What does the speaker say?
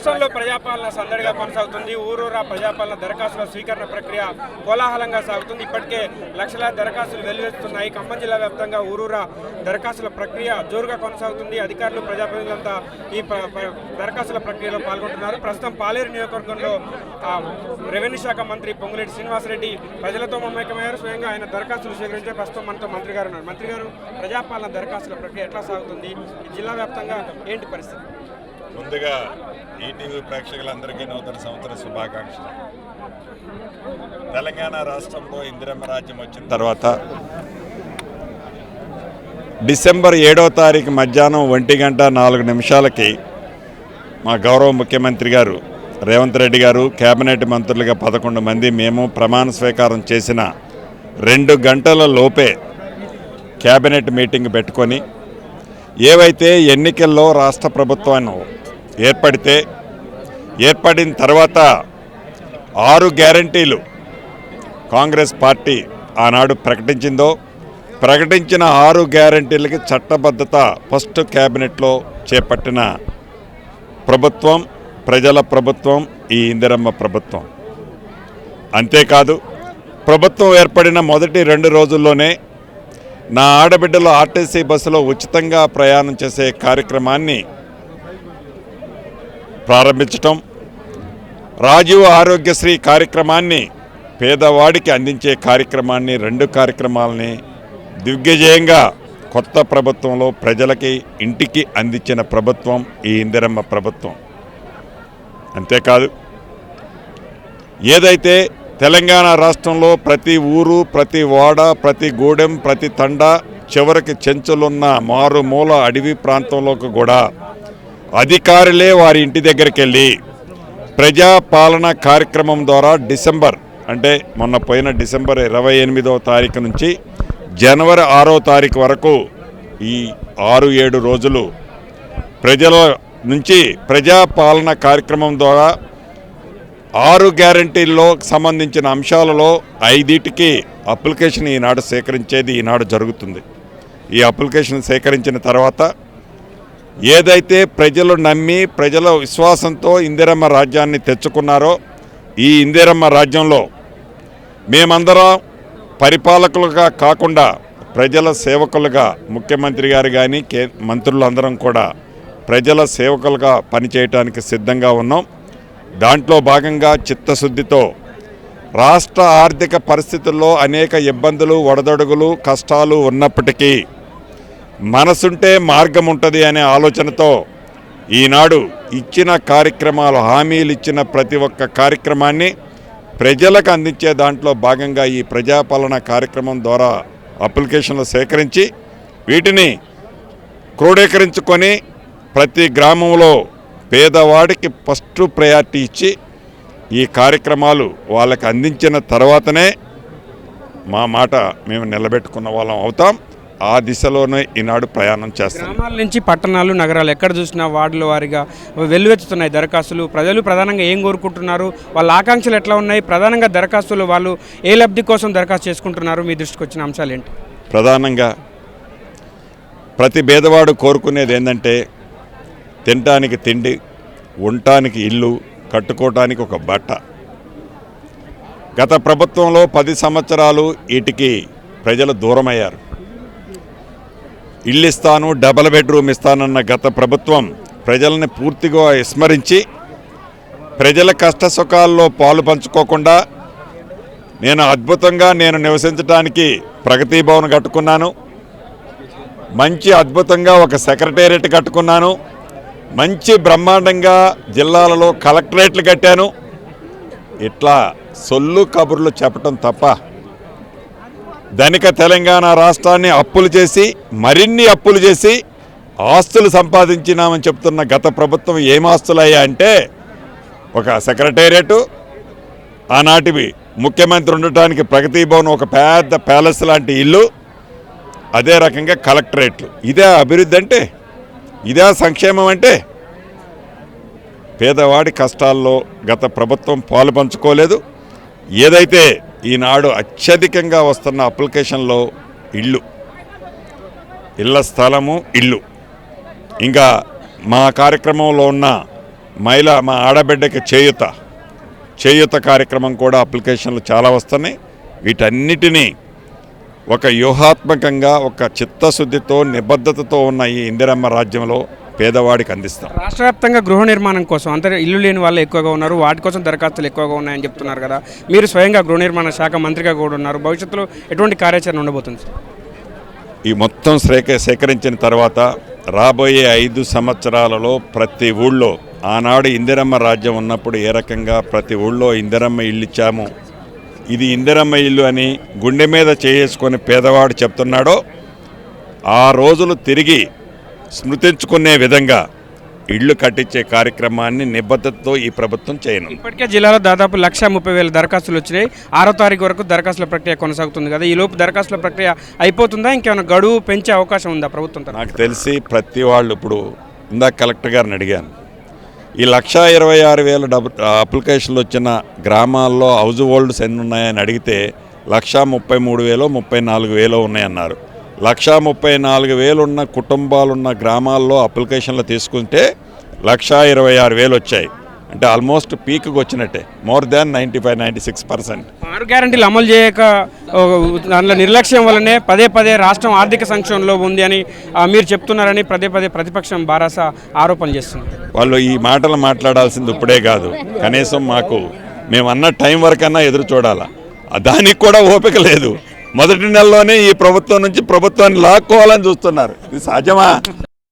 రాష్ట్రంలో ప్రజాపాలన సందడిగా కొనసాగుతుంది. ఊరూరా ప్రజాపాలన దరఖాస్తుల స్వీకరణ ప్రక్రియ కోలాహలంగా సాగుతుంది. ఇప్పటికే లక్షలాది దరఖాస్తులు వెల్లువెత్తున్నాయి ఖమ్మం జిల్లా వ్యాప్తంగా ఊరూరా దరఖాస్తుల ప్రక్రియ జోరుగా కొనసాగుతుంది. అధికారులు ప్రజాప్రతినిధులంతా ఈ దరఖాస్తుల ప్రక్రియలో పాల్గొంటున్నారు. ప్రస్తుతం పాలేరు నియోజకవర్గంలో రెవెన్యూ శాఖ మంత్రి పొంగులేటి శ్రీనివాసరెడ్డి ప్రజలతో మమేకమయ్యారు. స్వయంగా ఆయన దరఖాస్తులు స్వీకరించే ప్రస్తుతం మనతో మంత్రి గారు ఉన్నారు. మంత్రి గారు ప్రజాపాలన దరఖాస్తుల ప్రక్రియ ఎట్లా సాగుతుంది? ఈ జిల్లా వ్యాప్తంగా ఏంటి పరిస్థితి? ముందుగా ఈటీవీ ప్రేక్షకులందరికీ నూతన సంవత్సర శుభాకాంక్షలు. తెలంగాణ రాష్ట్రంలో ఇందిరమ్మ రాజ్యం వచ్చిన తర్వాత డిసెంబర్ ఏడో తారీఖు మధ్యాహ్నం ఒంటి గంట నాలుగు నిమిషాలకి మా గౌరవ ముఖ్యమంత్రి గారు రేవంత్ రెడ్డి గారు కేబినెట్ మంత్రులుగా పదకొండు మంది మేము ప్రమాణ స్వీకారం చేసిన రెండు గంటల లోపే కేబినెట్ మీటింగ్ పెట్టుకొని ఏవైతే ఎన్నికల్లో రాష్ట్ర ప్రభుత్వాన్ని ఏర్పడితే ఏర్పడిన తర్వాత ఆరు గ్యారంటీలు కాంగ్రెస్ పార్టీ ఆనాడు ప్రకటించిందో ప్రకటించిన ఆరు గ్యారంటీలకి చట్టబద్ధత ఫస్ట్ క్యాబినెట్లో చేపట్టిన ప్రభుత్వం ప్రజల ప్రభుత్వం ఈ ఇందిరమ్మ ప్రభుత్వం. అంతేకాదు ప్రభుత్వం ఏర్పడిన మొదటి రెండు రోజుల్లోనే నా ఆడబిడ్డలు ఆర్టీసీ బస్సులో ఉచితంగా ప్రయాణం చేసే కార్యక్రమాన్ని ప్రారంభించటం రాజీవ్ ఆరోగ్యశ్రీ కార్యక్రమాన్ని పేదవాడికి అందించే కార్యక్రమాన్ని రెండు కార్యక్రమాలని దిగ్విజయంగా కొత్త ప్రభుత్వంలో ప్రజలకి ఇంటికి అందించిన ప్రభుత్వం ఈ ఇందిరమ్మ ప్రభుత్వం. అంతేకాదు ఏదైతే తెలంగాణ రాష్ట్రంలో ప్రతి ఊరు ప్రతి వాడ ప్రతి గూడెం ప్రతి తండ చివరికి చెంచులున్న మారుమూల అడవి ప్రాంతంలోకి కూడా అధికారులే వారి ఇంటి దగ్గరికి వెళ్ళి ప్రజాపాలన కార్యక్రమం ద్వారా డిసెంబర్ అంటే మొన్న పోయిన డిసెంబర్ ఇరవై ఎనిమిదవ తారీఖు నుంచి జనవరి ఆరో తారీఖు వరకు ఈ ఆరు ఏడు రోజులు ప్రజల నుంచి ప్రజాపాలన కార్యక్రమం ద్వారా ఆరు గ్యారంటీల్లో సంబంధించిన అంశాలలో ఐదిటికి అప్లికేషన్ ఈనాడు సేకరించేది ఈనాడు జరుగుతుంది. ఈ అప్లికేషన్ సేకరించిన తర్వాత ఏదైతే ప్రజలు నమ్మి ప్రజల విశ్వాసంతో ఇందిరమ్మ రాజ్యాన్ని తెచ్చుకున్నారో ఈ ఇందిరమ్మ రాజ్యంలో మేమందరం పరిపాలకులుగా కాకుండా ప్రజల సేవకులుగా ముఖ్యమంత్రి గారు కానీ కే మంత్రులందరం కూడా ప్రజల సేవకులుగా పనిచేయటానికి సిద్ధంగా ఉన్నాం. దాంట్లో భాగంగా చిత్తశుద్ధితో రాష్ట్ర ఆర్థిక పరిస్థితుల్లో అనేక ఇబ్బందులు ఒడదొడుగులు కష్టాలు ఉన్నప్పటికీ మనసుంటే మార్గం ఉంటుంది అనే ఆలోచనతో ఈనాడు ఇచ్చిన కార్యక్రమాలు హామీలు ఇచ్చిన ప్రతి ఒక్క కార్యక్రమాన్ని ప్రజలకు అందించే దాంట్లో భాగంగా ఈ ప్రజాపాలన కార్యక్రమం ద్వారా అప్లికేషన్లు సేకరించి వీటిని క్రోడీకరించుకొని ప్రతి గ్రామంలో పేదవాడికి ఫస్ట్ ప్రయారిటీ ఇచ్చి ఈ కార్యక్రమాలు వాళ్ళకి అందించిన తర్వాతనే మా మాట మేము నిలబెట్టుకున్న వాళ్ళం అవుతాం. ఆ దిశలోనే ఈనాడు ప్రయాణం చేస్తాం గ్రామాల నుంచి పట్టణాలు నగరాలు ఎక్కడ చూసినా వార్డుల వారిగా వెల్లువెత్తుతున్నాయి దరఖాస్తులు. ప్రజలు ప్రధానంగా ఏం కోరుకుంటున్నారు? వాళ్ళ ఆకాంక్షలు ఎట్లా ఉన్నాయి? ప్రధానంగా దరఖాస్తులు వాళ్ళు ఏ లబ్ధి కోసం దరఖాస్తు చేసుకుంటున్నారు? మీ దృష్టికి వచ్చిన అంశాలు ఏంటి? ప్రధానంగా ప్రతి పేదవాడు కోరుకునేది ఏంటంటే తినటానికి తిండి ఉండటానికి ఇల్లు కట్టుకోవటానికి ఒక బట్ట. గత ప్రభుత్వంలో పది సంవత్సరాలు వీటికి ప్రజలు దూరమయ్యారు. ఇల్లు ఇస్తాను డబల్ బెడ్రూమ్ ఇస్తానన్న గత ప్రభుత్వం ప్రజలను పూర్తిగా విస్మరించి ప్రజల కష్ట సుఖాల్లో పాలు పంచుకోకుండా నేను అద్భుతంగా నేను నివసించడానికి ప్రగతి భవన్ కట్టుకున్నాను. మంచి అద్భుతంగా ఒక సెక్రటేరియట్ కట్టుకున్నాను. మంచి బ్రహ్మాండంగా జిల్లాలలో కలెక్టరేట్లు కట్టాను. ఇట్లా సొల్లు కబుర్లు చెప్పటం తప్ప ధనిక తెలంగాణ రాష్ట్రాన్ని అప్పులు చేసి మరిన్ని అప్పులు చేసి ఆస్తులు సంపాదించినామని చెప్తున్న గత ప్రభుత్వం ఏం ఆస్తులయ్యా అంటే ఒక సెక్రటేరియట్ ఆనాటివి ముఖ్యమంత్రి ఉండటానికి ప్రగతి భవన్ ఒక పెద్ద ప్యాలెస్ లాంటి ఇల్లు అదే రకంగా కలెక్టరేట్లు. ఇదే అభివృద్ధి అంటే ఇదే సంక్షేమం అంటే పేదవాడి కష్టాల్లో గత ప్రభుత్వం పాలు పంచుకోలేదు. ఏదైతే ఈనాడు అత్యధికంగా వస్తున్న అప్లికేషన్లో ఇల్లు. ఇళ్ళ స్థలము ఇల్లు. ఇంకా మా కార్యక్రమంలో ఉన్న మహిళ మా ఆడబిడ్డకి చేయుత చేయుత కార్యక్రమం కూడా అప్లికేషన్లు చాలా వస్తున్నాయి. వీటన్నిటినీ ఒక వ్యూహాత్మకంగా ఒక చిత్తశుద్ధితో నిబద్ధతతో ఉన్న ఈ ఇందిరమ్మ రాజ్యంలో పేదవాడికి అందిస్తాం. రాష్ట్ర వ్యాప్తంగా గృహ నిర్మాణం కోసం అంటే ఇల్లు లేని వాళ్ళు ఎక్కువగా ఉన్నారు వాటి కోసం దరఖాస్తులు ఎక్కువగా ఉన్నాయని చెప్తున్నారు కదా. మీరు స్వయంగా గృహ నిర్మాణ శాఖ మంత్రిగా కూడా ఉన్నారు. భవిష్యత్తులో ఎటువంటి కార్యాచరణ ఉండబోతుంది? ఈ మొత్తం సేక సేకరించిన తర్వాత రాబోయే ఐదు సంవత్సరాలలో ప్రతి ఊళ్ళో ఆనాడు ఇందిరమ్మ రాజ్యం ఉన్నప్పుడు ఏ రకంగా ప్రతి ఊళ్ళో ఇందిరమ్మ ఇల్లు ఇచ్చాము? ఇది ఇందిరమ్మ ఇల్లు అని గుండె మీద చేసుకొని పేదవాడు చెప్తున్నాడో ఆ రోజులు తిరిగి స్మృతించుకునే విధంగా ఇళ్ళు కట్టించే కార్యక్రమాన్ని నిబద్ధతతో ఈ ప్రభుత్వం చేయనుంది. ఇప్పటికే జిల్లాలో దాదాపు లక్ష ముప్పై వేల దరఖాస్తులు వచ్చినాయి. ఆరో తారీఖు వరకు దరఖాస్తుల ప్రక్రియ కొనసాగుతుంది కదా. ఈ లోపు దరఖాస్తుల ప్రక్రియ అయిపోతుందా? ఇంకేమైనా గడువు పెంచే అవకాశం ఉందా ప్రభుత్వం? నాకు తెలిసి ప్రతి వాళ్ళు ఇప్పుడు ఇందాక కలెక్టర్ గారిని అడిగాను. ఈ లక్ష ఇరవై ఆరు వేల అప్లికేషన్లు వచ్చిన గ్రామాల్లో హౌజ్ హోల్డ్స్ ఎన్ని ఉన్నాయని అడిగితే లక్ష ముప్పై మూడు వేలో ముప్పై నాలుగు వేలో ఉన్నాయన్నారు. లక్ష ముప్పై నాలుగు వేలు ఉన్న కుటుంబాలున్న గ్రామాల్లో అప్లికేషన్లు తీసుకుంటే లక్ష ఇరవై ఆరు వేలు వచ్చాయి అంటే ఆల్మోస్ట్ పీక్కి వచ్చినట్టే more than ninety five ninety six percent. ఆరు గ్యారంటీలు అమలు చేయక దానిలో నిర్లక్ష్యం వల్లనే పదే పదే రాష్ట్రం ఆర్థిక సంక్షోభంలో ఉంది అని మీరు చెప్తున్నారని పదే పదే ప్రతిపక్షం బారాస ఆరోపణలు చేస్తుంది వాళ్ళు ఈ మాటలు మాట్లాడాల్సింది ఇప్పుడే కాదు. కనీసం మాకు మేము అన్న టైం వరకన్నా ఎదురు చూడాలా. దానికి కూడా ఓపిక లేదు. మొదటి నెలలోనే ఈ ప్రభుత్వం నుంచి ప్రభుత్వాన్ని లాక్కోవాలని చూస్తున్నారు. ఇది సహజమా?